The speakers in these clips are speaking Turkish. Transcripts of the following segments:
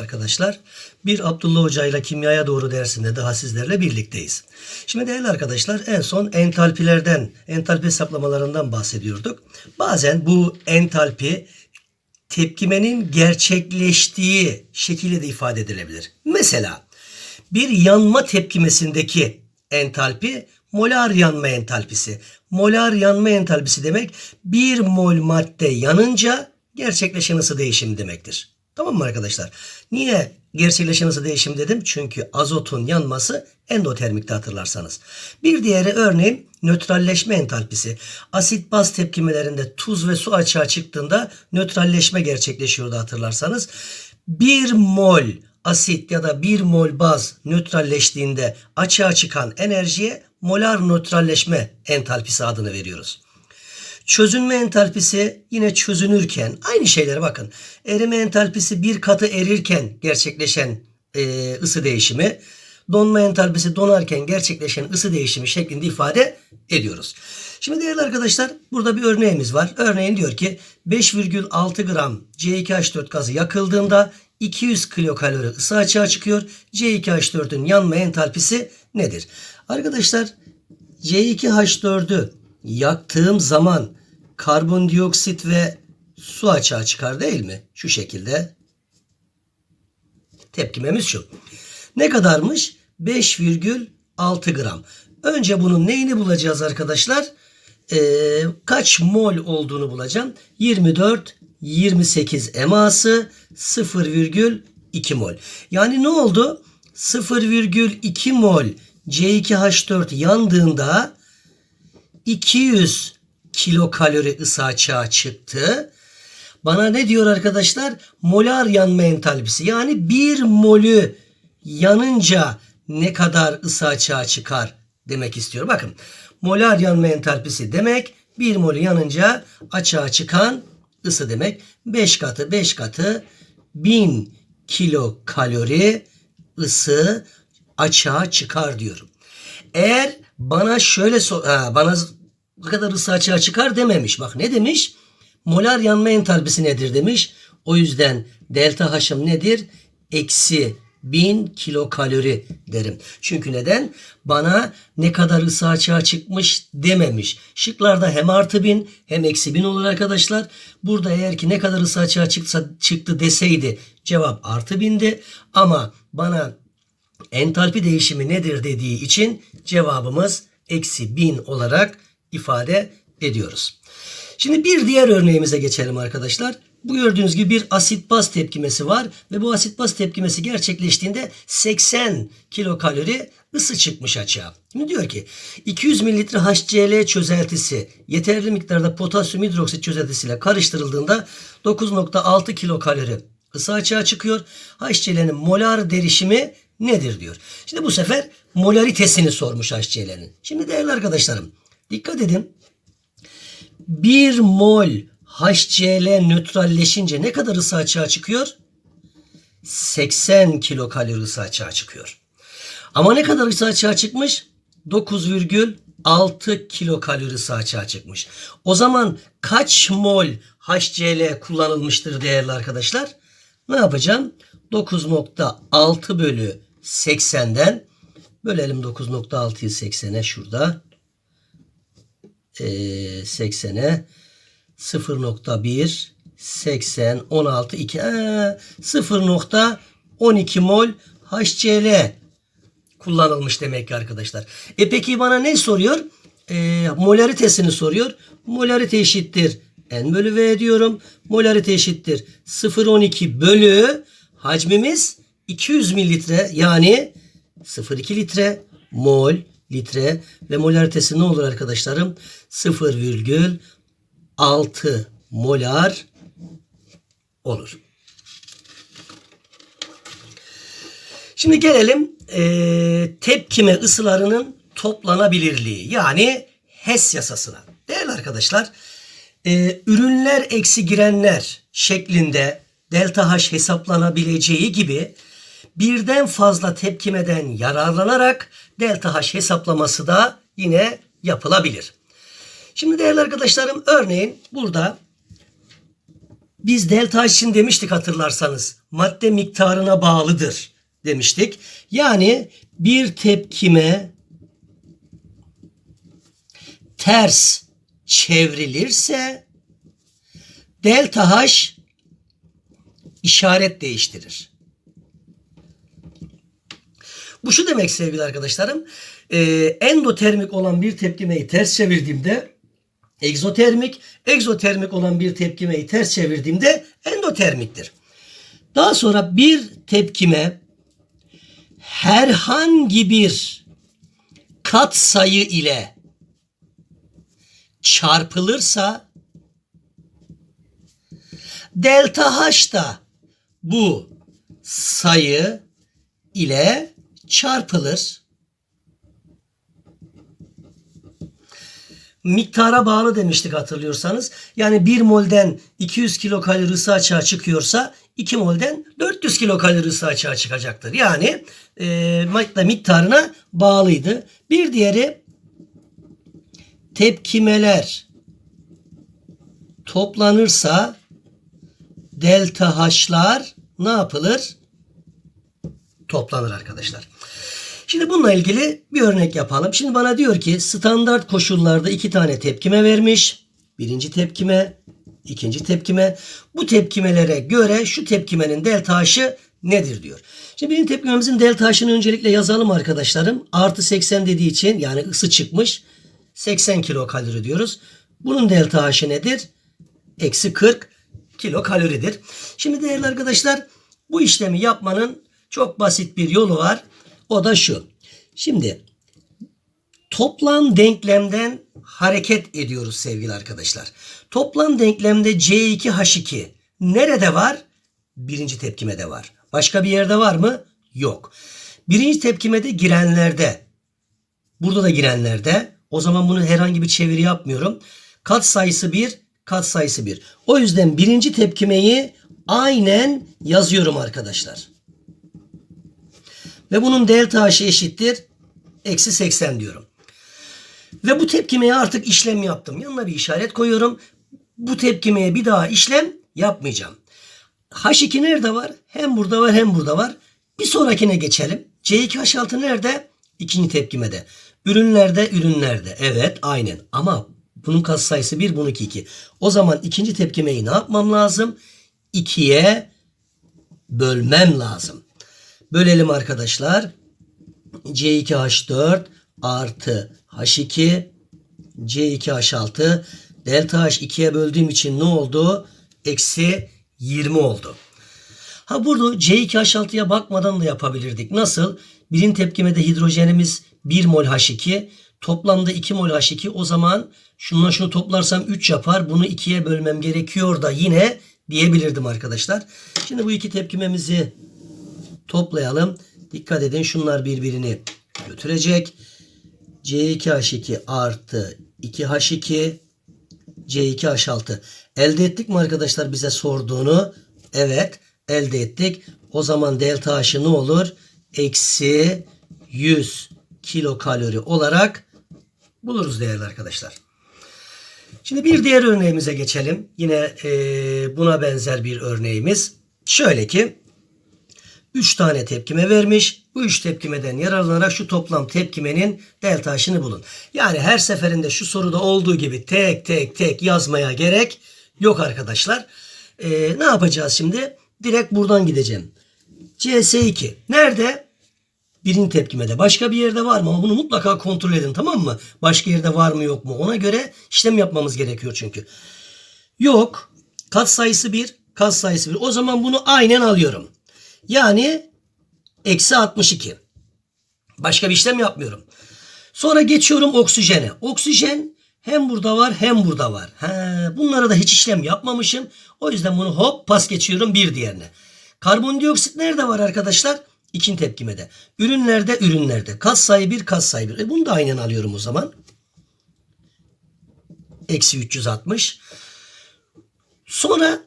Arkadaşlar bir Abdullah Hoca ile kimyaya doğru dersinde daha sizlerle birlikteyiz. Şimdi değerli arkadaşlar en son entalpilerden, entalpi hesaplamalarından bahsediyorduk. Bazen bu entalpi tepkimenin gerçekleştiği şekilde de ifade edilebilir. Mesela bir yanma tepkimesindeki entalpi molar yanma entalpisi. Molar yanma entalpisi demek bir mol madde yanınca gerçekleşen ısı değişimi demektir. Tamam mı arkadaşlar? Niye gerçekleşen ısı değişimi dedim? Çünkü azotun yanması endotermikte hatırlarsanız. Bir diğeri örneğin nötralleşme entalpisi. Asit baz tepkimelerinde tuz ve su açığa çıktığında nötralleşme gerçekleşiyordu hatırlarsanız. 1 mol asit ya da 1 mol baz nötralleştiğinde açığa çıkan enerjiye molar nötralleşme entalpisi adını veriyoruz. Çözünme entalpisi yine çözünürken aynı şeylere bakın. Erime entalpisi bir katı erirken gerçekleşen e, ısı değişimi. Donma entalpisi donarken gerçekleşen ısı değişimi şeklinde ifade ediyoruz. Şimdi değerli arkadaşlar burada bir örneğimiz var. Örneğin diyor ki 5,6 gram C2H4 gazı yakıldığında 200 kilokalori ısı açığa çıkıyor. C2H4'ün yanma entalpisi nedir? Arkadaşlar C2H4'ü yaktığım zaman karbondioksit ve su açığa çıkar değil mi? Şu şekilde. Tepkimemiz şu. Ne kadarmış? 5,6 gram. Önce bunun neyini bulacağız arkadaşlar? Ee, kaç mol olduğunu bulacağım. 24, 28 eması 0,2 mol. Yani ne oldu? 0,2 mol C2H4 yandığında 200 kilokalori ısı açığa çıktı. Bana ne diyor arkadaşlar? Molar yanma entalpisi. Yani bir molü yanınca ne kadar ısı açığa çıkar demek istiyor. Bakın molar yanma entalpisi demek bir molü yanınca açığa çıkan ısı demek. 5 katı 5 katı 1000 kilokalori ısı açığa çıkar diyorum. Eğer bana şöyle so bana bu kadar ısı açığa çıkar dememiş. Bak ne demiş? Molar yanma entalpisi nedir demiş. O yüzden delta H'ım nedir? Eksi 1000 kilokalori derim. Çünkü neden? Bana ne kadar ısı açığa çıkmış dememiş. Şıklarda hem artı 1000 hem eksi 1000 olur arkadaşlar. Burada eğer ki ne kadar ısı açığa çıksa, çıktı deseydi cevap artı 1000'di. Ama bana entalpi değişimi nedir dediği için cevabımız eksi 1000 olarak ifade ediyoruz. Şimdi bir diğer örneğimize geçelim arkadaşlar. Bu gördüğünüz gibi bir asit baz tepkimesi var ve bu asit baz tepkimesi gerçekleştiğinde 80 kilokalori ısı çıkmış açığa. Şimdi diyor ki 200 mililitre HCl çözeltisi yeterli miktarda potasyum hidroksit çözeltisiyle karıştırıldığında 9.6 kilokalori ısı açığa çıkıyor. HCl'nin molar derişimi nedir diyor. Şimdi bu sefer molaritesini sormuş HCl'nin. Şimdi değerli arkadaşlarım dikkat edin. 1 mol HCl nötralleşince ne kadar ısı açığa çıkıyor? 80 kilokalori ısı açığa çıkıyor. Ama ne kadar ısı açığa çıkmış? 9,6 kilokalori ısı açığa çıkmış. O zaman kaç mol HCl kullanılmıştır değerli arkadaşlar? Ne yapacağım? 9.6 bölü 80'den bölelim 9.6'yı 80'e şurada. Ee, 80'e 0.1 80 16 2 ee, 0.12 mol HCl kullanılmış demek ki arkadaşlar. E peki bana ne soruyor? E, molaritesini soruyor. Molarite eşittir N bölü V diyorum. Molarite eşittir 0.12 bölü hacmimiz 200 mililitre yani 0.2 litre mol litre ve molaritesi ne olur arkadaşlarım? 0,6 molar olur. Şimdi gelelim e, tepkime ısılarının toplanabilirliği yani HES yasasına. Değerli arkadaşlar e, ürünler eksi girenler şeklinde delta H hesaplanabileceği gibi birden fazla tepkimeden yararlanarak delta H hesaplaması da yine yapılabilir. Şimdi değerli arkadaşlarım örneğin burada Biz delta H için demiştik hatırlarsanız. Madde miktarına bağlıdır demiştik. Yani bir tepkime ters çevrilirse delta H işaret değiştirir. Bu şu demek sevgili arkadaşlarım. e, endotermik olan bir tepkimeyi ters çevirdiğimde egzotermik, egzotermik olan bir tepkimeyi ters çevirdiğimde endotermiktir. Daha sonra bir tepkime herhangi bir kat sayı ile çarpılırsa delta H da bu sayı ile çarpılır. Miktara bağlı demiştik hatırlıyorsanız. Yani 1 molden 200 kilokalori ısı açığa çıkıyorsa 2 molden 400 kilokalori ısı açığa çıkacaktır. Yani e, madde miktarına bağlıydı. Bir diğeri tepkimeler toplanırsa delta H'lar ne yapılır? Toplanır arkadaşlar. Şimdi bununla ilgili bir örnek yapalım. Şimdi bana diyor ki standart koşullarda iki tane tepkime vermiş. Birinci tepkime, ikinci tepkime. Bu tepkimelere göre şu tepkimenin delta H'ı nedir diyor. Şimdi birinci tepkimemizin delta H'ını öncelikle yazalım arkadaşlarım. Artı 80 dediği için yani ısı çıkmış. 80 kilokalori diyoruz. Bunun delta H'ı nedir? Eksi 40 kilokaloridir. Şimdi değerli arkadaşlar bu işlemi yapmanın çok basit bir yolu var. O da şu. Şimdi toplam denklemden hareket ediyoruz sevgili arkadaşlar. Toplam denklemde C2H2 nerede var? Birinci tepkimede var. Başka bir yerde var mı? Yok. Birinci tepkimede girenlerde. Burada da girenlerde. O zaman bunu herhangi bir çeviri yapmıyorum. Kat sayısı 1, kat sayısı 1. O yüzden birinci tepkimeyi aynen yazıyorum arkadaşlar. Ve bunun delta H'ı eşittir. Eksi 80 diyorum. Ve bu tepkimeye artık işlem yaptım. Yanına bir işaret koyuyorum. Bu tepkimeye bir daha işlem yapmayacağım. H2 nerede var? Hem burada var hem burada var. Bir sonrakine geçelim. C2H6 nerede? İkinci tepkimede. Ürünlerde, ürünlerde. Evet, aynen. Ama bunun katsayısı 1, bununki 2. O zaman ikinci tepkimeyi ne yapmam lazım? 2'ye bölmem lazım. Bölelim arkadaşlar. C2H4 artı H2 C2H6 delta H 2'ye böldüğüm için ne oldu? Eksi 20 oldu. Ha burada C2H6'ya bakmadan da yapabilirdik. Nasıl? Birin tepkimede hidrojenimiz 1 mol H2. Toplamda 2 mol H2. O zaman şununla şunu toplarsam 3 yapar. Bunu 2'ye bölmem gerekiyor da yine diyebilirdim arkadaşlar. Şimdi bu iki tepkimemizi toplayalım. Dikkat edin şunlar birbirini götürecek. C2H2 artı 2H2 C2H6 elde ettik mi arkadaşlar bize sorduğunu? Evet elde ettik. O zaman delta H'ı ne olur? Eksi 100 kilokalori olarak buluruz değerli arkadaşlar. Şimdi bir diğer örneğimize geçelim. Yine e, buna benzer bir örneğimiz. Şöyle ki 3 tane tepkime vermiş. Bu 3 tepkimeden yararlanarak şu toplam tepkimenin delta H'ını bulun. Yani her seferinde şu soruda olduğu gibi tek tek tek yazmaya gerek yok arkadaşlar. Ee, ne yapacağız şimdi? Direkt buradan gideceğim. CS2. Nerede? Birinci tepkimede. Başka bir yerde var mı? Bunu mutlaka kontrol edin tamam mı? Başka yerde var mı yok mu? Ona göre işlem yapmamız gerekiyor çünkü. Yok. Kat sayısı 1. Kat sayısı 1. O zaman bunu aynen alıyorum. Yani eksi 62. Başka bir işlem yapmıyorum. Sonra geçiyorum oksijene. Oksijen hem burada var hem burada var. He, bunlara da hiç işlem yapmamışım. O yüzden bunu hop pas geçiyorum bir diğerine. Karbondioksit nerede var arkadaşlar? İkinci tepkimede. Ürünlerde ürünlerde. Kas sayı 1 kas sayı 1. E bunu da aynen alıyorum o zaman. Eksi 360. Sonra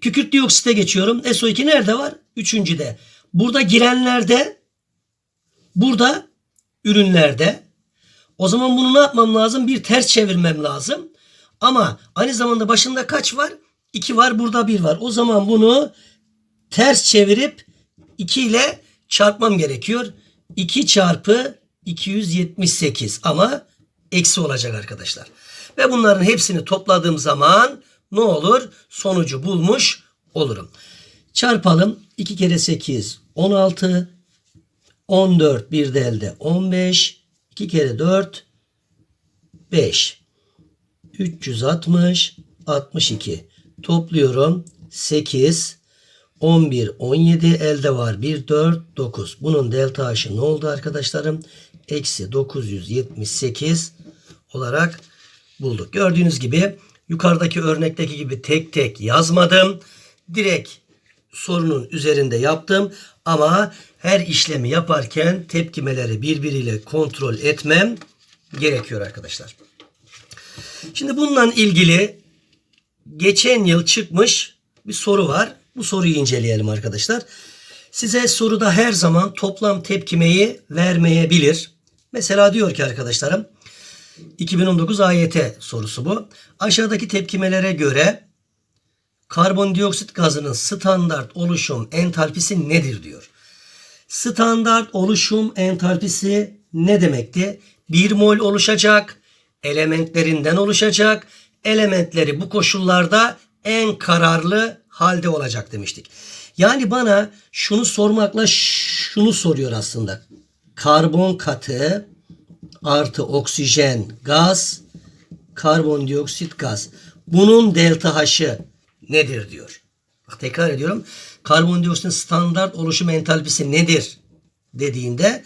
kükürt dioksite geçiyorum. SO2 nerede var? Üçüncüde. Burada girenlerde burada ürünlerde o zaman bunu ne yapmam lazım? Bir ters çevirmem lazım. Ama aynı zamanda başında kaç var? 2 var burada 1 var. O zaman bunu ters çevirip 2 ile çarpmam gerekiyor. 2 çarpı 278 ama eksi olacak arkadaşlar. Ve bunların hepsini topladığım zaman ne olur? Sonucu bulmuş olurum. Çarpalım. 2 kere 8 16 14 bir de elde 15 2 kere 4 5 360 62 topluyorum. 8 11 17 elde var. 1 4 9 bunun delta h'ı ne oldu arkadaşlarım? Eksi 978 olarak bulduk. Gördüğünüz gibi yukarıdaki örnekteki gibi tek tek yazmadım. Direkt sorunun üzerinde yaptım ama her işlemi yaparken tepkimeleri birbiriyle kontrol etmem gerekiyor arkadaşlar. Şimdi bununla ilgili geçen yıl çıkmış bir soru var. Bu soruyu inceleyelim arkadaşlar. Size soruda her zaman toplam tepkimeyi vermeyebilir. Mesela diyor ki arkadaşlarım 2019 AYT sorusu bu. Aşağıdaki tepkimelere göre karbondioksit gazının standart oluşum entalpisi nedir diyor. Standart oluşum entalpisi ne demekti? 1 mol oluşacak, elementlerinden oluşacak. Elementleri bu koşullarda en kararlı halde olacak demiştik. Yani bana şunu sormakla şunu soruyor aslında. Karbon katı artı oksijen gaz, karbondioksit gaz. Bunun delta H'ı nedir diyor. Bak tekrar ediyorum. Karbondioksitin standart oluşum entalpisi nedir dediğinde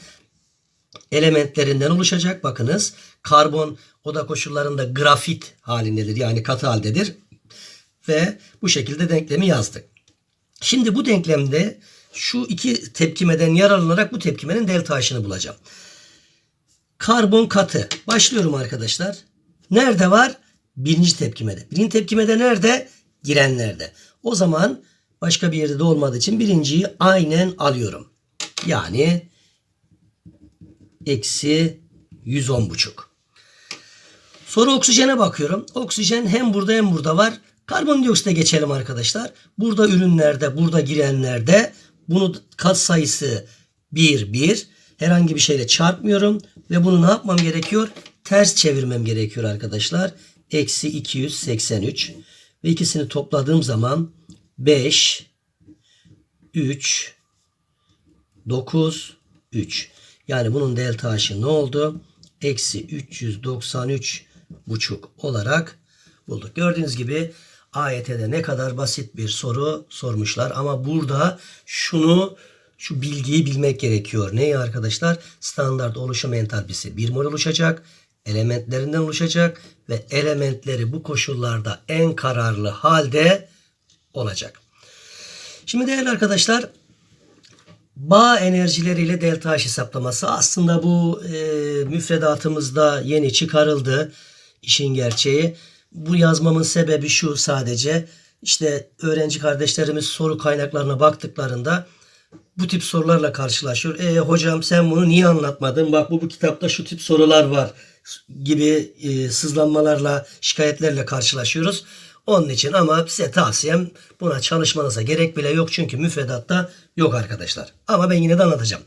elementlerinden oluşacak. Bakınız karbon oda koşullarında grafit halindedir. Yani katı haldedir. Ve bu şekilde denklemi yazdık. Şimdi bu denklemde şu iki tepkimeden yararlanarak bu tepkimenin delta H'ını bulacağım. Karbon katı. Başlıyorum arkadaşlar. Nerede var? Birinci tepkimede. Birinci tepkimede nerede? Girenlerde. O zaman başka bir yerde de olmadığı için birinciyi aynen alıyorum. Yani eksi 110 buçuk. Sonra oksijene bakıyorum. Oksijen hem burada hem burada var. Karbondioksite geçelim arkadaşlar. Burada ürünlerde, burada girenlerde bunu kat sayısı 1, 1. Herhangi bir şeyle çarpmıyorum. Ve bunu ne yapmam gerekiyor? Ters çevirmem gerekiyor arkadaşlar. Eksi 283. Ve ikisini topladığım zaman 5, 3, 9, 3. Yani bunun delta H'ı ne oldu? Eksi 393 buçuk olarak bulduk. Gördüğünüz gibi AYT'de ne kadar basit bir soru sormuşlar. Ama burada şunu şu bilgiyi bilmek gerekiyor. Neyi arkadaşlar? Standart oluşum entalpisi 1 mol oluşacak. Elementlerinden oluşacak ve elementleri bu koşullarda en kararlı halde olacak. Şimdi değerli arkadaşlar bağ enerjileriyle delta H hesaplaması aslında bu e, müfredatımızda yeni çıkarıldı işin gerçeği. Bu yazmamın sebebi şu sadece işte öğrenci kardeşlerimiz soru kaynaklarına baktıklarında bu tip sorularla karşılaşıyor. E hocam sen bunu niye anlatmadın? Bak bu bu kitapta şu tip sorular var gibi e, sızlanmalarla, şikayetlerle karşılaşıyoruz. Onun için ama size tavsiyem buna çalışmanıza gerek bile yok. Çünkü müfredatta yok arkadaşlar. Ama ben yine de anlatacağım.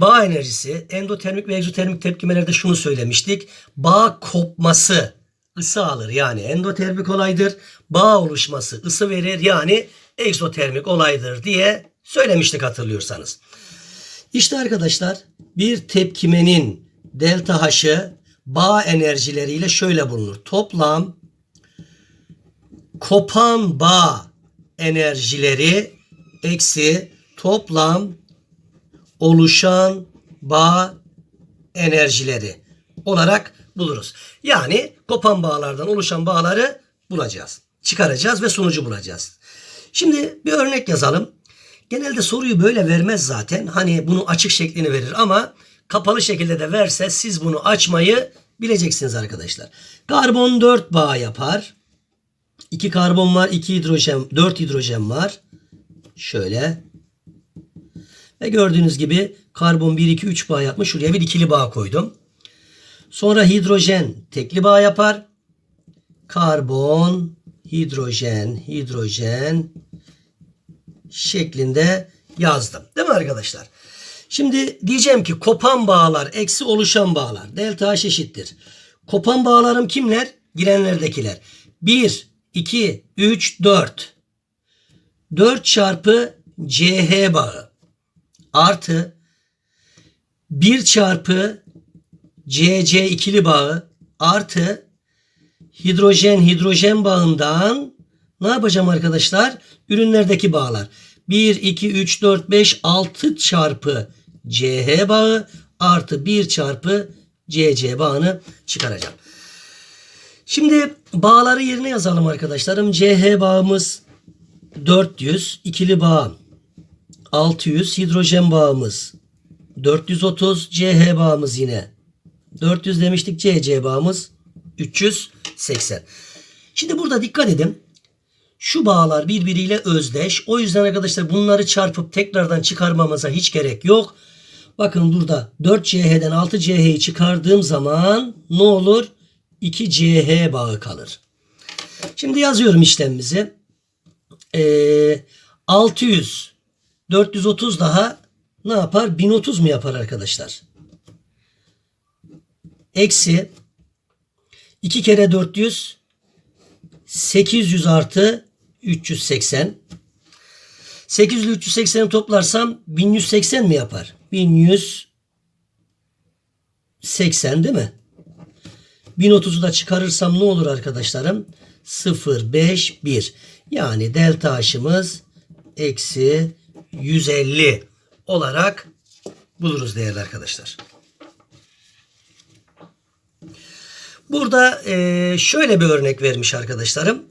Bağ enerjisi endotermik ve egzotermik tepkimelerde şunu söylemiştik. Bağ kopması ısı alır yani endotermik olaydır. Bağ oluşması ısı verir yani egzotermik olaydır diye söylemiştik hatırlıyorsanız. İşte arkadaşlar bir tepkimenin delta H'ı bağ enerjileriyle şöyle bulunur. Toplam kopan bağ enerjileri eksi toplam oluşan bağ enerjileri olarak buluruz. Yani kopan bağlardan oluşan bağları bulacağız. Çıkaracağız ve sonucu bulacağız. Şimdi bir örnek yazalım. Genelde soruyu böyle vermez zaten. Hani bunu açık şeklini verir ama kapalı şekilde de verse siz bunu açmayı bileceksiniz arkadaşlar. Karbon 4 bağ yapar. 2 karbon var, 2 hidrojen, 4 hidrojen var. Şöyle. Ve gördüğünüz gibi karbon 1 2 3 bağ yapmış. Şuraya bir ikili bağ koydum. Sonra hidrojen tekli bağ yapar. Karbon, hidrojen, hidrojen şeklinde yazdım. Değil mi arkadaşlar? Şimdi diyeceğim ki kopan bağlar eksi oluşan bağlar. Delta H eşittir. Kopan bağlarım kimler? Girenlerdekiler. 1, 2, 3, 4. 4 çarpı CH bağı artı 1 çarpı CC ikili bağı artı hidrojen hidrojen bağından ne yapacağım arkadaşlar? Ürünlerdeki bağlar. 1, 2, 3, 4, 5, 6 çarpı CH bağı artı 1 çarpı CC bağını çıkaracağım. Şimdi bağları yerine yazalım arkadaşlarım. CH bağımız 400, ikili bağ 600, hidrojen bağımız 430, CH bağımız yine 400 demiştik. CC bağımız 380. Şimdi burada dikkat edin. Şu bağlar birbiriyle özdeş. O yüzden arkadaşlar bunları çarpıp tekrardan çıkarmamıza hiç gerek yok. Bakın burada 4CH'den 6CH'yi çıkardığım zaman ne olur? 2CH bağı kalır. Şimdi yazıyorum işlemimizi. Ee, 600 430 daha ne yapar? 1030 mu yapar arkadaşlar? Eksi 2 kere 400 800 artı 380. 800 ile 380'i toplarsam 1180 mi yapar? 1180 değil mi? 1030'u da çıkarırsam ne olur arkadaşlarım? 0, 5, 1. Yani delta H'ımız eksi 150 olarak buluruz değerli arkadaşlar. Burada e, şöyle bir örnek vermiş arkadaşlarım.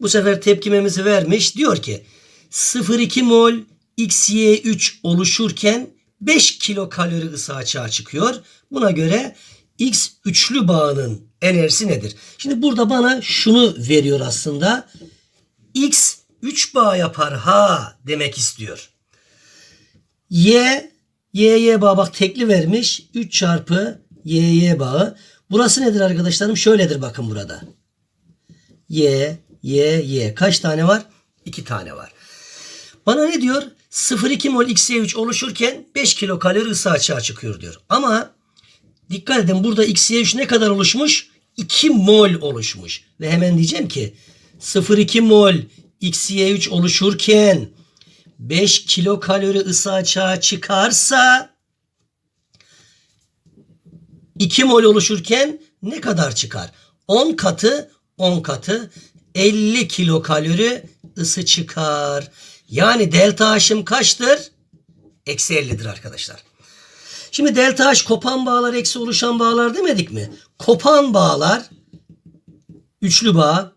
Bu sefer tepkimemizi vermiş. Diyor ki 0,2 mol XY3 oluşurken 5 kilokalori ısı açığa çıkıyor. Buna göre X üçlü bağının enerjisi nedir? Şimdi burada bana şunu veriyor aslında. X 3 bağ yapar ha demek istiyor. Y YY bağı bak tekli vermiş. 3 çarpı YY bağı. Burası nedir arkadaşlarım? Şöyledir bakın burada. Y, Y, Y. Kaç tane var? 2 tane var. Bana ne diyor? 0,2 mol XY3 oluşurken 5 kilokalori ısı açığa çıkıyor diyor. Ama dikkat edin burada XY3 ne kadar oluşmuş? 2 mol oluşmuş. Ve hemen diyeceğim ki 0,2 mol XY3 oluşurken 5 kilokalori ısı açığa çıkarsa 2 mol oluşurken ne kadar çıkar? 10 katı 10 katı 50 kilokalori ısı çıkar. Yani delta H'ım kaçtır? Eksi 50'dir arkadaşlar. Şimdi delta H kopan bağlar eksi oluşan bağlar demedik mi? Kopan bağlar üçlü bağ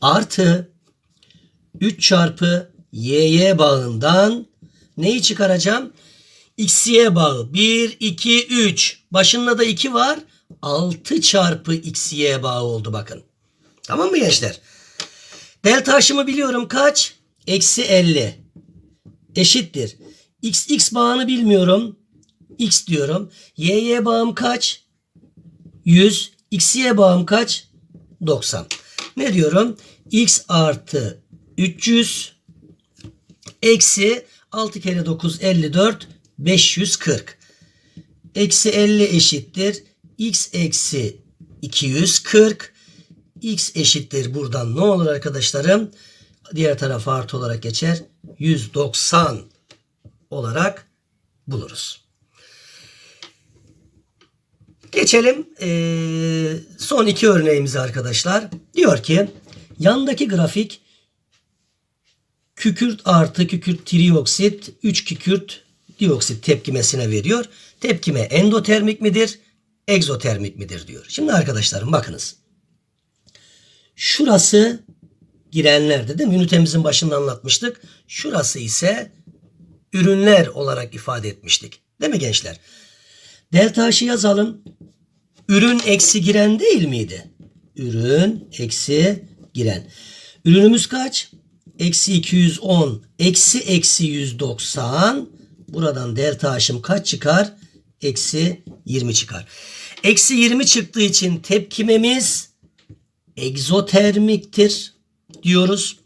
artı 3 çarpı YY bağından neyi çıkaracağım? XY bağı 1, 2, 3. Başında da 2 var. 6 çarpı XY bağı oldu bakın. Tamam mı gençler? Delta H'ımı biliyorum kaç? Eksi 50. Eşittir. X, X bağını bilmiyorum. X diyorum. YY bağım kaç? 100. XY bağım kaç? 90. Ne diyorum? X artı 300 eksi 6 kere 9 54 540. Eksi 50 eşittir. X eksi 240. X eşittir. Buradan ne olur arkadaşlarım? Diğer taraf artı olarak geçer. 190 olarak buluruz. Geçelim eee, son iki örneğimize arkadaşlar. Diyor ki yandaki grafik kükürt artı kükürt trioksit 3 kükürt dioksit tepkimesine veriyor. Tepkime endotermik midir? Egzotermik midir diyor. Şimdi arkadaşlarım bakınız. Şurası girenlerdi değil mi? Ünitemizin başında anlatmıştık. Şurası ise ürünler olarak ifade etmiştik. Değil mi gençler? Delta H'ı yazalım. Ürün eksi giren değil miydi? Ürün eksi giren. Ürünümüz kaç? Eksi 210. Eksi eksi 190. Buradan delta H'ım kaç çıkar? Eksi 20 çıkar. Eksi 20 çıktığı için tepkimemiz egzotermiktir diyoruz.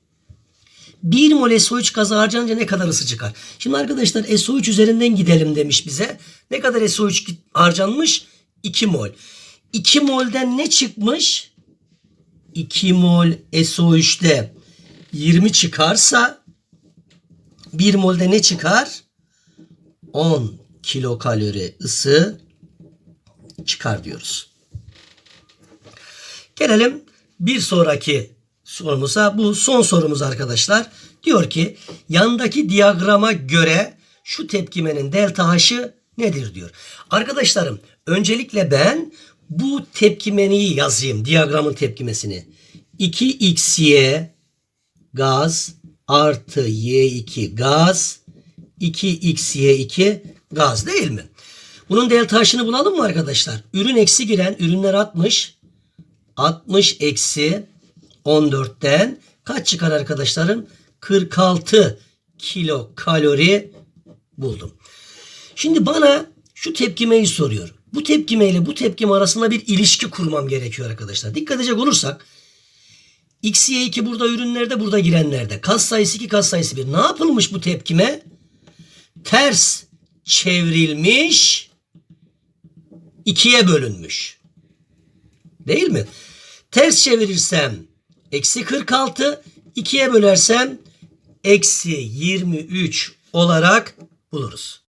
1 mol SO3 gazı harcanınca ne kadar ısı çıkar? Şimdi arkadaşlar SO3 üzerinden gidelim demiş bize. Ne kadar SO3 git- harcanmış? 2 mol. 2 molden ne çıkmış? 2 mol SO3'te 20 çıkarsa 1 molde ne çıkar? 10 kilokalori ısı çıkar diyoruz. Gelelim bir sonraki sorumuza. Bu son sorumuz arkadaşlar. Diyor ki yandaki diyagrama göre şu tepkimenin delta H'ı nedir diyor. Arkadaşlarım öncelikle ben bu tepkimeniyi yazayım. Diyagramın tepkimesini. 2xy gaz artı y2 gaz 2xy2 gaz değil mi? Bunun delta H'ını bulalım mı arkadaşlar? Ürün eksi giren ürünler 60 60 eksi 14'ten kaç çıkar arkadaşlarım? 46 kilo kalori buldum. Şimdi bana şu tepkimeyi soruyor. Bu tepkime ile bu tepkime arasında bir ilişki kurmam gerekiyor arkadaşlar. Dikkat edecek olursak XY2 burada ürünlerde burada girenlerde. Kas sayısı 2 kas sayısı 1. Ne yapılmış bu tepkime? Ters çevrilmiş ikiye bölünmüş. Değil mi? Ters çevirirsem eksi 46 ikiye bölersem eksi 23 olarak buluruz.